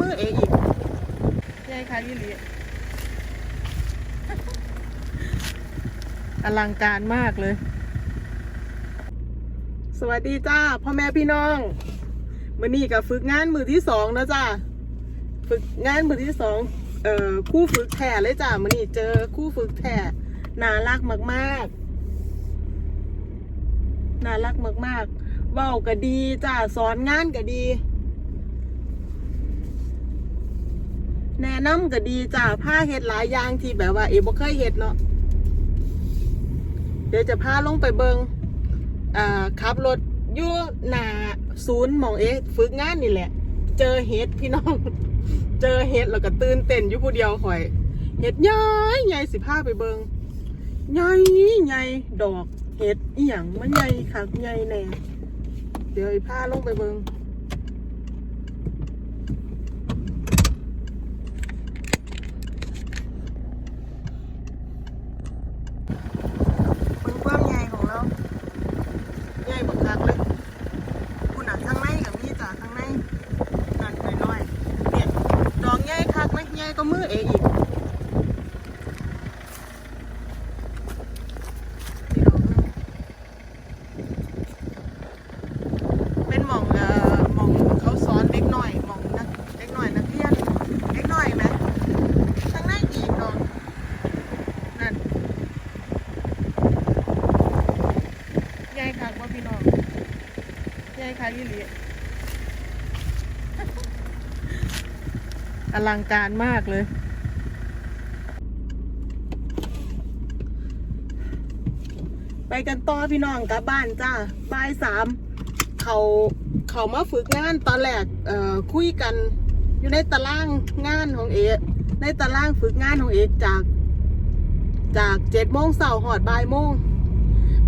มือเองอีกใหญ่ค่ะยี่หลีอลังการมากเลย สวัสดีจ้าพ่อแม่พี่น้องมื่อนี้กับฝึกงานมือที่สองนะจ้าฝึกงานมือที่สองเอ่อคู่ฝึกแท้เลยจ้ามื่อนี้เจอคู่ฝึกแท้น่ารักมากๆน่ารักมากๆเว้าก็ดีจ้าสอนงานก็ดี แนะนำก็ดีจ้าผ้าเฮ็ดหลายอย่างที่แบบว่า เอบ่เคยเฮ็ดเนาะเดี๋ยวจะพาลงไปเบิงอ่าขับรถยู่หนาศูนย์หมองเอ๊ฝึกงานนี่แหละ เจอเฮ็ดพี่น้อง เจอเฮ็ดแล้วก็ตื่นเต้นอยู่ผู้เดียวข่อยเฮ็ดใหญ่ใหญ่สิพาไปเบิงใหญ่ใหญ่ดอกเฮ็ดอีหยังมันใหญ่คักใหญ่แน่เดี๋ยวไอ้าลงไปเบิง มึงความใหญ่ของเราใหญ่บักคักเลยคุณอะข้างในกับมีจ้ะข้างในนั่นน้อยๆเนี่ยดอกใหญ่คักไหมใหญ่ก็มือเออีกนี่ดอกหนึ่งเป็นหม่องเอ่อหม่องเขาสอนเด็กหน่อยหม่องนักเด็กหน่อยนักเรียนเด็กหน่อยไหมข้างใน อีกดอกนั่นยายคักว่าพี่น้องยายคักยี่หลี อลังการมากเลย ไปกันต่อพี่น้องกลับบ้านจ้าบ่ายสามเขาเขามาฝึกงานตอนแรกเอ่อคุยกันอยู่ในตารางงานของเอกในตารางฝึกงานของเอกจาก จากเจ็ดโมงเสาร์หอดบ่ายโมง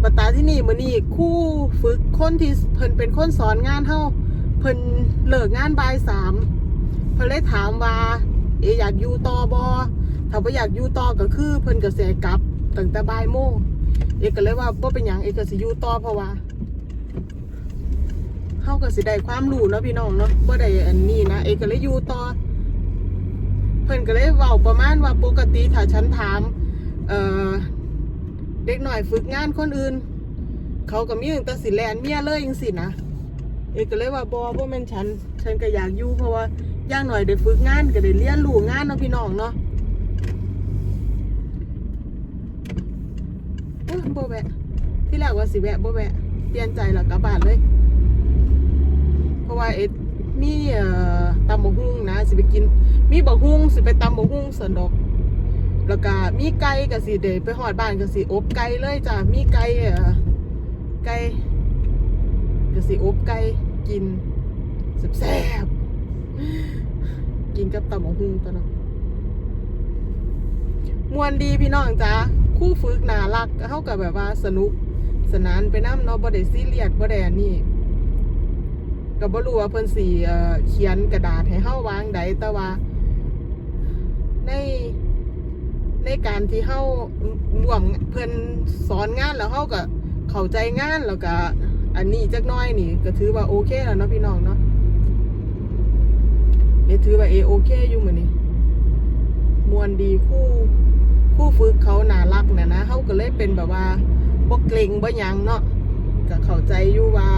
ปัตาที่นี่มือนี่คู่ฝึกคนที่เพิ่นเป็นคนสอนงานเฮาเพิ่นเลิกงานบ่ายสาม พิ่นเลยถามว่า เออยากอยู่ต่อบอถ้าบ่อยากอยู่ต่อก็คือเพิ่นก็เสียกลับตั้งแต่บ่ายโมงเอกก็เลยว่าบ่เป็นหยังเอก็สิอยู่ต่อเพราะว่าเฮาก็สิได้ความรู้เนาะพี่น้องเนาะบ่ได้อันนี้นะเอกก็เลยอยู่ต่อเพิ่นก็เลยเว้าประมาณว่าปกติถ้าฉันถาม เอ่อเด็กหน่อยฝึกงานคนอื่น เขาก็มีตั้งแต่สิแลนเมียเลยจังสินะเอกก็เลยว่าบอว่าแม่นฉัน ฉันก็อยากอยู่เพราะว่า อย่างหน่อยได้ฝึกงานก็ได้เรียนรู้งานเนาะพี่น้องเนาะโอ้ยบ่แวะ ที่แรกว่าสิแวะโบแวะ เปลี่ยนใจแล้วกลับบ้านเลย เพราะว่าเอ็ดมีเอ่อตำบกฮุ่งนะสิไปกิน มีบกฮุ่งสิไปตำบกฮุ่งสนดอก แล้วก็มีไก่กับสีเดไปหอดบ้านกับสีอบไก่เลยจ้ะมีไก่เอ่อไก่กับสีอบไก่กินแซ่บ กินกับตำบักหุ่งตัวเนาะมวนดีพี่น้องจ้าคู่ฝึกน่ารักเข้ากับแบบว่าสนุก สนานไปน้ำเนาะบ่ได้ซีเรียสบ่ได้นนี่ก็บ่รู้ว่าเพิ่นสิเอ่อเขียนกระดาษให้เฮาวางใดแต่ว่า ในในการที่เฮาร่วมเพิ่นสอนงานแล้วเฮาก็เข้าใจงานแล้วก็ อันนี้จักน้อยนี่ ก็ถือว่าโอเคแล้วเนาะพี่น้องเนาะ เอถือว่าเอโอเคอยู่มือนี้มวนดีคู่คู่ฝึกเขาน่ารักนะนะเฮาก็เลยเป็นแบบว่าบ่เกรงบ่ยังเนาะก็เข้าใจอยู่ว่า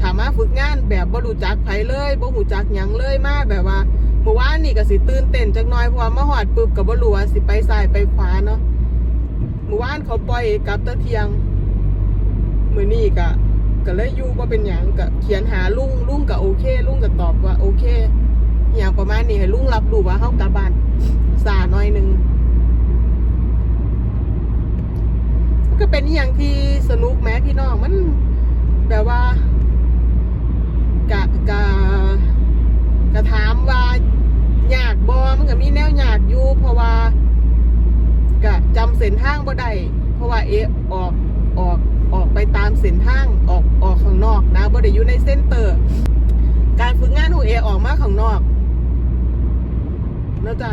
ถามมาฝึกงานแบบบ่รู้จักไผเลยบ่รู้จักหยังเลยมากแบบว่าเมื่อวานนี่ก็สิตื่นเต้นจักหน่อยเพราะว่ามาหอดปุ๊บกับบ่รู้ว่าสิไปซ้ายไปขวาเนาะเมื่อวานเขาปล่อยกลับตะเทียงมื้อนี้ก็ ก็เลยอยู่บ่เป็นหยังก็เขียนหาลุงลุงก็โอเค ลุงก็ตอบว่าโอเค อย่างประมาณนี้ให้ลุงรับรู้ว่าเฮากลับบ้านซาหน่อยหนึงก็เป็นอย่างที่สนุกแม้พี่น้องมันแบบว่ากะกะก็ถามว่าอยากบอมันก็มีแนวอยากอยู่เพราะว่าก็จำเส้นทางบ่ได้เพราะว่าเอออกออก ไปตามเส้นทางออกออกข้างนอกนะบ่ได้อยู่ในเส้นเตอร์ การฝึกงานของเอออกมาข้างนอกแล้วจ้ะ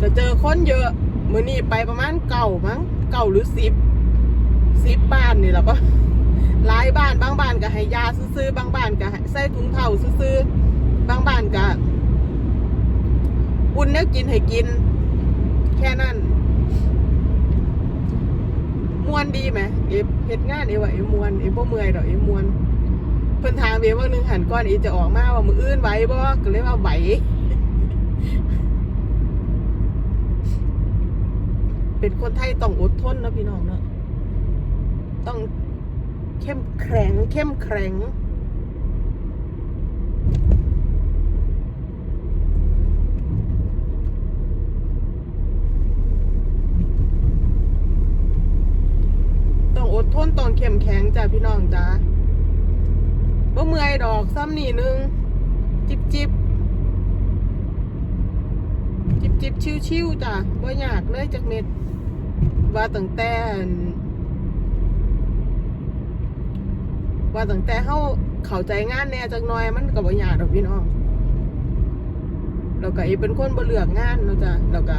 จะเจอคนเยอะมื้อนี้ไปประมาณเก่ามั้งเก่าหรือสิบสิบบ้านนี่แหละปะหลายบ้านบางบ้านก็ให้ยาซื้อๆบางบ้านก็ใส่ถุงเท้าซื้อๆบางบ้านก็อุ่นแล้วกินให้กิน แค่นั้น มวนดีไหมเอฟเฮ็ดงานเอว่าเอมวนเอบ่เมื่อยดอกเอมวนเพิ่นทางเอว่านึงหันก้อนเอจะออกมาว่ามืออื่นไหวบ่ก็เลยว่าไหวเป็นคนไทยต้องอดทนนะพี่น้องเนาะต้องเข้มแข็งเข้มแข็ง ต้องอด ทนต้องเข้มแข็งจ้ะพี่น้องจ้าบ่เมื่อยดอกซ้ำนี่นึง จิบจิบจิบจิบชิวชิวจ้ะบ่อยากเลยจักเม็ด ว่าตั้งแต่ว่าตั้งแต่เฮาเข้าใจงานแน่จักหน่อยมันก็บ่อยากดอกพี่น้องแล้วก็อีเป็นคนบ่เลือกงานเนาะจ้ะแล้วก็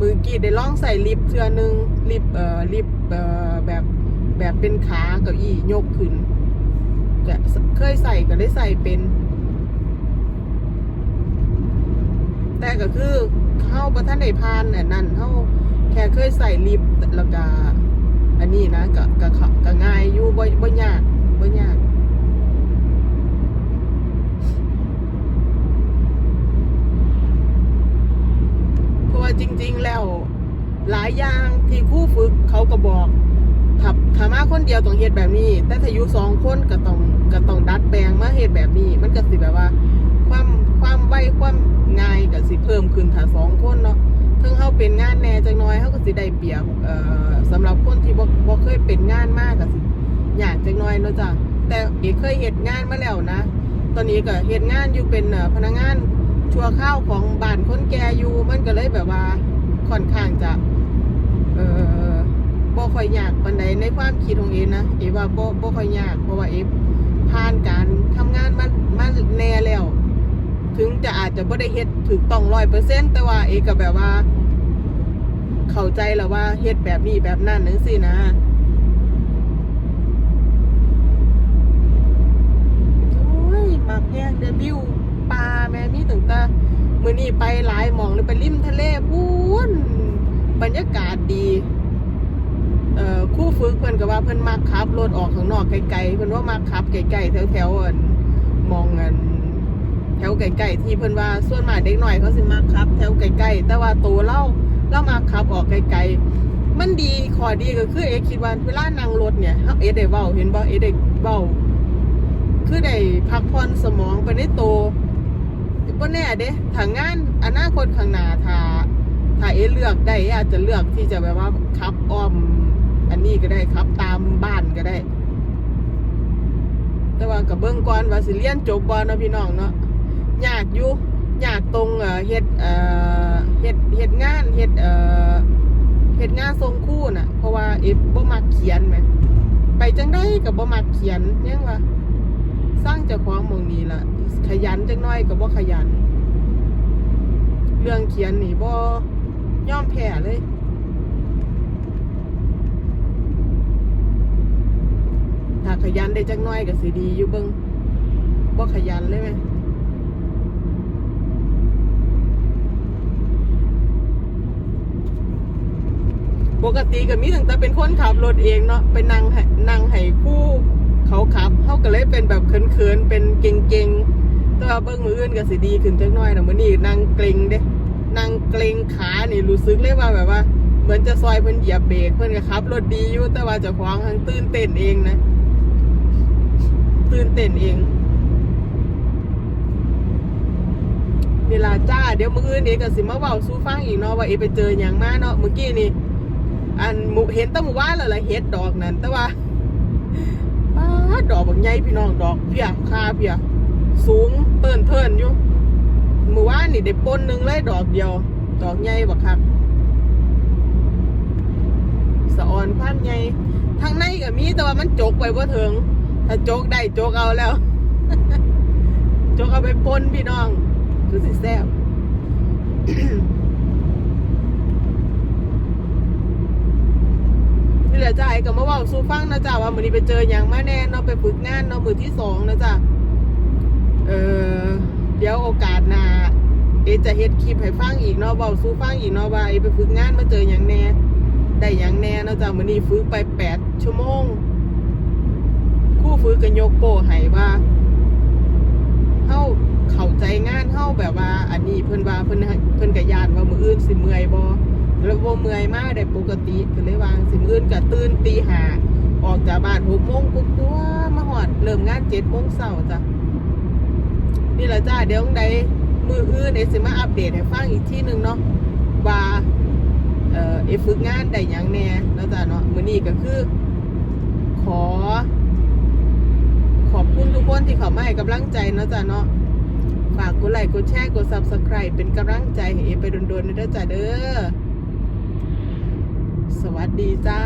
มือกี้ได้ลองใส่ลิฟต์เทือนึงลิฟต์เอ่อลิฟต์เอ่อแบบแบบเป็นขาเก้าอี้ยกขึ้นก็เคยใส่ก็ได้ใส่เป็น แต่ก็คือเข้าประท่านได้พานอันนั้นเข้าแค่เคยใส่ลิฟต์แล้วก็อันนี้นะก็ก็ก็ง่ายอยู่ากบ่ยาก เพราะว่าจริง ๆ แล้ว หลายอย่างที่ครู่ฝึกเขาก็บอกถ้าถ้ามาคนเดียวต้องเฮ็ด แต่ถ้าอยู่สองคนก็ต้องก็ต้องดัดแปลงมาเฮ็ดแบบนี้ มันก็สิแบบว่า ความความไวความง่ายก็สิเพิ่มขึ้นถ้าสองคนเนาะถึงเฮาเป็นงานแน่จังน้อยเฮาก็สิได้เปรียบเอ่อสำหรับคนที่บ่บ่เคยเป็นงานมากก็สิอยากจังน้อยเนาะจ้ะแต่เอกเคยเฮ็ดงานมาแล้วนะ ตอนนี้ก็เฮ็ดงานอยู่เป็นพนักงานชั่วข้าวของบ้านคนแก่อยู่มันก็เลยแบบว่าค่อนข้างจะ อยยากปานใดในความคิดของเอนะเอว่าบ่บ่ค่อยยากเพราะว่าเอผ่านการทำงานมามาแน่แล้ว ถึงจะอาจจะไม่ได้เฮ็ดถูกต้องร้อยเปอร์เซ็นแต่ว่าเอกก็แบบว่า เข้าใจแล้วว่าเฮ็ดแบบนี้แบบนั้นนึงสินะโอ้ยมักแยกเดบิวปลาแม่มีตั้งแต่มื้อนี้ไปหลายหมองเลยไปริมทะเลพูนบรรยากาศดี ฝึกเพิ่นก็ว่าเพิ่นมักขับรถออกข้างนอกไกลๆเพิ่นว่ามักขับไกลๆแถวๆอันมองอันแถวไกลๆที่เพิ่นว่าส่วนมากเด็กหน่อยเขาสิมาขับ แถวไกลๆแต่ว่าโตเล่าเล่ามาขับออกไกลๆมันดีข้อดีก็คือเอคิดว่าเวลานั่งรถเนี่ยเฮาเอได้เว้าเห็นบ่เอ๊ะได้เว้าคือได้พักผ่อนสมองไปในตัวบ่แน่เด้ถ้างานอนาคตข้างหน้าถ้าถ้าเอเลือกได้อาจจะเลือกที่จะแบบว่าขับอ้อม อันนี้ก็ได้ครับ ตามบ้านก็ได้ แต่ว่ากับเบื้องก่อนว่าสิเรียนจบบ่เนาะพี่น้องเนาะยากอยู่ยากตรงเฮ็ดเฮ็ดเฮ็ดงานเฮ็ดเฮ็ดงานทรงคู่น่ะ เพราะว่าเอฟบ่มักเขียนแหมไปจังได้ก็บ่มักเขียนยังว่าสร้างเจ้าของมองนี้ล่ะ ขยันจังน้อยก็บ่ขยัน เรื่องเขียนนี่บ่ยอมแพ้เลย ถ้า ขยันได้จักหน้อยก็สิดีอยู่เบิงบ่ขยันเลยไหมปกติก็มีตั้งแต่เป็นคนขับรถเองเนาะไปนั่งนั่งให้คู่เขาขับเขาก็เลยเป็นแบบเขินๆเป็นเก่งๆแต่ว่าเบิ้งมืออื่นก็สิดีขึ้นจักหน้อยนะมื้อนี้นั่งเกรงเด้นั่งเกรงขานี่รู้สึกเลยว่าแบบว่าเหมือนจะซอยเพิ่นเหยียบเบรกเพิ่นก็ขับรถดีอยู่แต่ว่าจะขวางทางตื่นเต้นเองนะ ตื่นเต้นเองนี่ล่ะจ้า เดี๋ยวมื้ออื่นเอก็สิมาเว้าสู่ฟังอีกเนาะว่าเอไปเจอหยังมาเนาะเมื่อกี้นี่อันหมู่เห็นแตะหมู่ว่านแล้วล่ะเฮ็ดดอกนั่นแต่ว่าป้าดอกบักใหญ่พี่น้องดอกเพียคาเพียสูงเติ้นเทินอยู่หมู่ว่านนี่ได้ปนหนึงเลยดอกเดียว ดอกใหญ่บักคักสะออนพันใหญ่ทางในก็มีแต่ว่ามันจกไปบ่ถึง ถ้าจกได้จกเอาแล้ว จกเอาไปปนพี่น้องคือสิแซ่บ นี่แหละจ้าไอ้ก็มาเว่าสู่ฟังนะจ้าว่ามือนี้ไปเจอหยังมาแน่เนาะไปฝึกงานเนาะมือที่สองนะจ้าเออเดี๋ยวโอกาสหน้าเอจะเฮ็ดคลิปให้ฟังอีกเนาะเว้าสู่ฟังอีกเนาะว่าเอะไปฝึกงานมาเจอหยังแน่ได้หยังแน่เนาะจ้ามือนี้ฝึกไปแปดชั่วโมงคู่ฝึกก็ยกโป้ให้ว่าเฮาเข้าใจงานเฮาแบบว่า อันนี้ เพิ่นว่าเพิ่นเพิ่นก็ย่านว่ามื้ออื่นสิเมื่อยบ่แล้วบ่เมื่อยมากได้ปกติก็เลยวางสิมออื่นก็ตื่นตีห้าออกจากบ้านหกโมงกุ๊กตัวมาหอดเริ่มงานเจ็ดโมงเช้าจ้ะนี่แหละจ้าเดี๋ยวใดมืออื่นเอสิมาอัปเดตให้ฟังอีกที่หนึ่งเนาะว่าเอ่อเอฝึกงานได้หยังแน่แล้วจ้ะเนาะมื้อนี้ก็คือ ขอ ขอบคุณทุกคนที่เข้ามาให้กำลังใจเนาะจ้ะเนาะ ฝากกดไลค์กดแชร์กด Subscribe เป็นกำลังใจให้เอไปโดนๆเด้อจ้าเด้อ สวัสดีจ้า